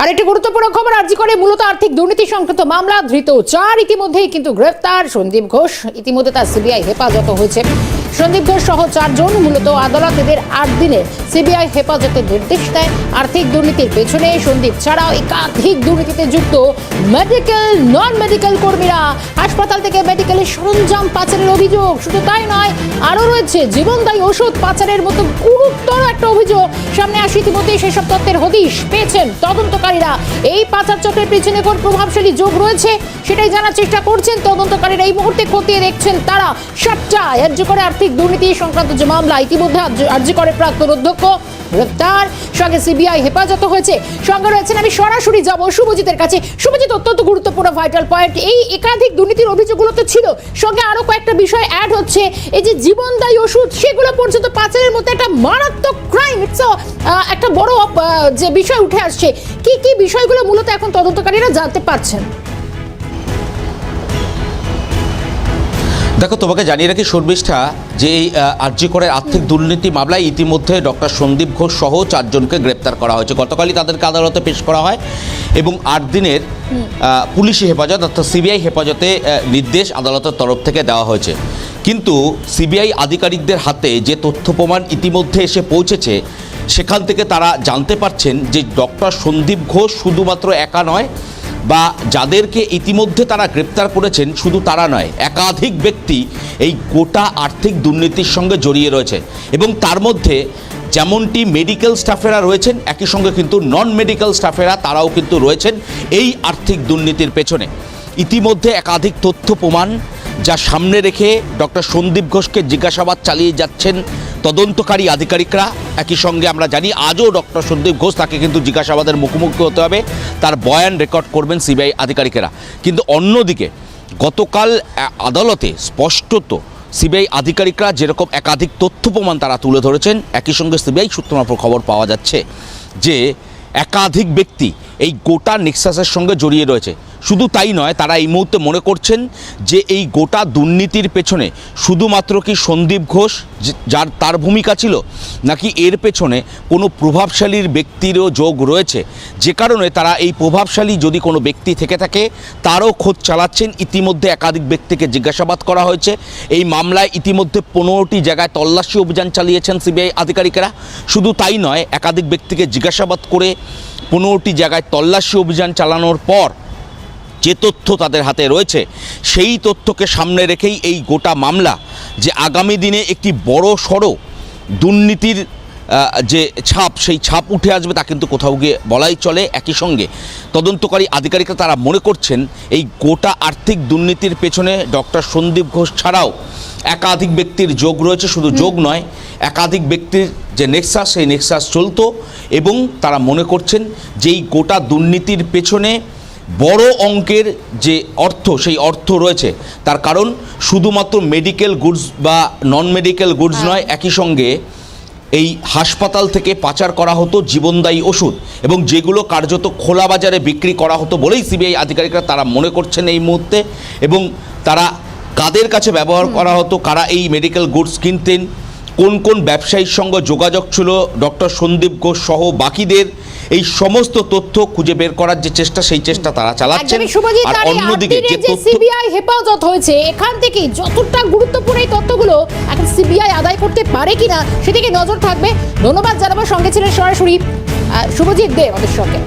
আর একটি গুরুত্বপূর্ণ খবর, আর্জি করে মূলত আর্থিক দুর্নীতি সংক্রান্ত মামলা, ধৃত চার ইতিমধ্যেই কিন্তু গ্রেফতার সন্দীপ ঘোষ। ইতিমধ্যে তার সিবিআই হেফাজত হয়েছে। সন্দীপ ঘোষ সহ চারজন, মূলত আদালত এদের আট দিনের সিবিআই হেফাজতের নির্দেশ দেয়। আর্থিক দুর্নীতির পেছনে সন্দীপ ছাড়াও একাধিক দুর্নীতিতে যুক্ত মেডিকেল নন মেডিকেল কর্মীরা হাসপাতাল থেকে মেডিকেলের সরঞ্জাম পাচারের অভিযোগ। শুধু তাই নয়, আরও রয়েছে জীবনদায়ী ওষুধ পাচারের মতো গুরুতর একটা অভিযোগ। সামনে আসে ইতিমধ্যেই সেসব তত্ত্বের হদিশ পেয়েছেন তদন্তকারীরা। এই পাচার চক্রের পেছনে কোন প্রভাবশালী যোগ রয়েছে সেটাই জানার চেষ্টা করছেন তদন্তকারীরা। এই মুহূর্তে খতিয়ে দেখছেন তারা সাতটা। করে আর্থিক দুর্নীতি সংক্রান্ত যে মামলা ইতিমধ্যে আর্য করে প্রাক্তন অধ্যক্ষ গ্রেফতার। সঙ্গে সিবিআই হেফাজত হয়েছে। সঙ্গে রয়েছেন আমি সরাসরি যাব শুভজিতের কাছে। শুভজিৎ, অত্যন্ত গুরুত্বপূর্ণ ভাইটাল পয়েন্ট এই একাধিক দুর্নীতির অভিযোগগুলো তো ছিল। সঙ্গে আরও কয়েকটা বিষয় অ্যাড হচ্ছে। এই যে জীবনদায়ী ওষুধ, সেগুলো পর্যন্ত পাচারের মধ্যে একটা মারাত্মক ক্রাইম ইটস একটা বড় যে বিষয় উঠে আসছে। কি কি বিষয়গুলো মূলত এখন তদন্তকারীরা জানতে পারছেন? দেখো তোমাকে জানিয়ে রাখি শর্মিষ্ঠা যে এই আর্জি করে আর্থিক দুর্নীতি মামলায় ইতিমধ্যে ডক্টর সন্দীপ ঘোষ সহ চারজনকে গ্রেপ্তার করা হয়েছে। গতকালই তাদেরকে আদালতে পেশ করা হয় এবং আট দিনের পুলিশি হেফাজত অর্থাৎ সিবিআই হেফাজতে নির্দেশ আদালতের তরফ থেকে দেওয়া হয়েছে। কিন্তু সিবিআই আধিকারিকদের হাতে যে তথ্য প্রমাণ ইতিমধ্যে এসে পৌঁছেছে সেখান থেকে তারা জানতে পারছেন যে ডক্টর সন্দীপ ঘোষ শুধুমাত্র একা নয় বা যাদেরকে ইতিমধ্যে তারা গ্রেপ্তার করেছেন শুধু তারা নয়, একাধিক ব্যক্তি এই গোটা আর্থিক দুর্নীতির সঙ্গে জড়িয়ে রয়েছে। এবং তার মধ্যে যেমনটি মেডিকেল স্টাফেরা রয়েছেন, একই সঙ্গে কিন্তু নন মেডিকেল স্টাফেরা তারাও কিন্তু রয়েছেন এই আর্থিক দুর্নীতির পেছনে। ইতিমধ্যে একাধিক তথ্য প্রমাণ যা সামনে রেখে ডক্টর সন্দীপ ঘোষকে জিজ্ঞাসাবাদ চালিয়ে যাচ্ছেন তদন্তকারী আধিকারিকরা একই সঙ্গে আমরা জানি আজও ডক্টর সন্দীপ ঘোষ তাকে কিন্তু জিজ্ঞাসাবাদের মুখোমুখি হতে হবে। তার বয়ান রেকর্ড করবেন সিবিআই আধিকারিকেরা। কিন্তু অন্যদিকে গতকাল আদালতে স্পষ্টত সিবিআই আধিকারিকরা যেরকম একাধিক তথ্য প্রমাণ তারা তুলে ধরেছেন, একই সঙ্গে সিবিআই সূত্র খবর পাওয়া যাচ্ছে যে একাধিক ব্যক্তি এই গোটা নেক্সাসের সঙ্গে জড়িয়ে রয়েছে। শুধু তাই নয়, তারা এই মুহূর্তে মনে করছেন যে এই গোটা দুর্নীতির পেছনে শুধুমাত্র কি সন্দীপ ঘোষ যার তার ভূমিকা ছিল, নাকি এর পেছনে কোনো প্রভাবশালীর ব্যক্তিরও যোগ রয়েছে? যে কারণে তারা এই প্রভাবশালী যদি কোনো ব্যক্তি থেকে থাকে, তারও খোঁজ চালাচ্ছেন। ইতিমধ্যে একাধিক ব্যক্তিকে জিজ্ঞাসাবাদ করা হয়েছে। এই মামলায় ইতিমধ্যে পনেরোটি জায়গায় তল্লাশি অভিযান চালিয়েছেন সিবিআই আধিকারিকেরা। শুধু তাই নয়, একাধিক ব্যক্তিকে জিজ্ঞাসাবাদ করে পনেরোটি জায়গায় তল্লাশি অভিযান চালানোর পর যে তথ্য তাদের হাতে রয়েছে সেই তথ্যকে সামনে রেখেই এই গোটা মামলা যে আগামী দিনে একটি বড় সড়ো দুর্নীতির যে ছাপ সেই ছাপ উঠে আসবে তা কিন্তু কোথাও গিয়ে বলাই চলে। একই সঙ্গে তদন্তকারী আধিকারিকরা তারা মনে করছেন এই গোটা আর্থিক দুর্নীতির পেছনে ডক্টর সন্দীপ ঘোষ ছাড়াও একাধিক ব্যক্তির যোগ রয়েছে। শুধু যোগ নয় একাধিক ব্যক্তির যে নেক্সাস সেই নেক্সাস চলতো। এবং তারা মনে করছেন যে এই গোটা দুর্নীতির পেছনে বড় অঙ্কের যে অর্থ সেই অর্থ রয়েছে তার কারণ শুধুমাত্র মেডিকেল গুডস বা নন মেডিকেল গুডস নয় একই সঙ্গে এই হাসপাতাল থেকে পাচার করা হতো জীবনদায়ী ওষুধ এবং যেগুলো কার্যত খোলা বাজারে বিক্রি করা হতো বলেই সিবিআই আধিকারিকরা তারা মনে করছেন এই মুহূর্তে এবং তারা কাদের কাছে ব্যবহার করা হতো কারা এই মেডিকেল গুডস কিনতেন কোন কোন ব্যবসায়ীর সঙ্গে যোগাযোগ ছিল? ডক্টর সন্দীপ ঘোষ সহ বাকিদের এই সমস্ত তথ্য খুঁজে বের করার যে চেষ্টা সেই চেষ্টা তারা চালাচ্ছেন। আর অন্যদিকে যে তথ্য সিবিআই হেফাজত হয়েছে এখান থেকে যতটা গুরুত্বপূর্ণ এই তথ্যগুলো এখন সিবিআই আদায় করতে পারে কিনা সেদিকে নজর থাকবে। ধন্যবাদ জানাব। সঙ্গে ছিলেন সরাসরি শুভজিৎ দে আমাদের সঙ্গে।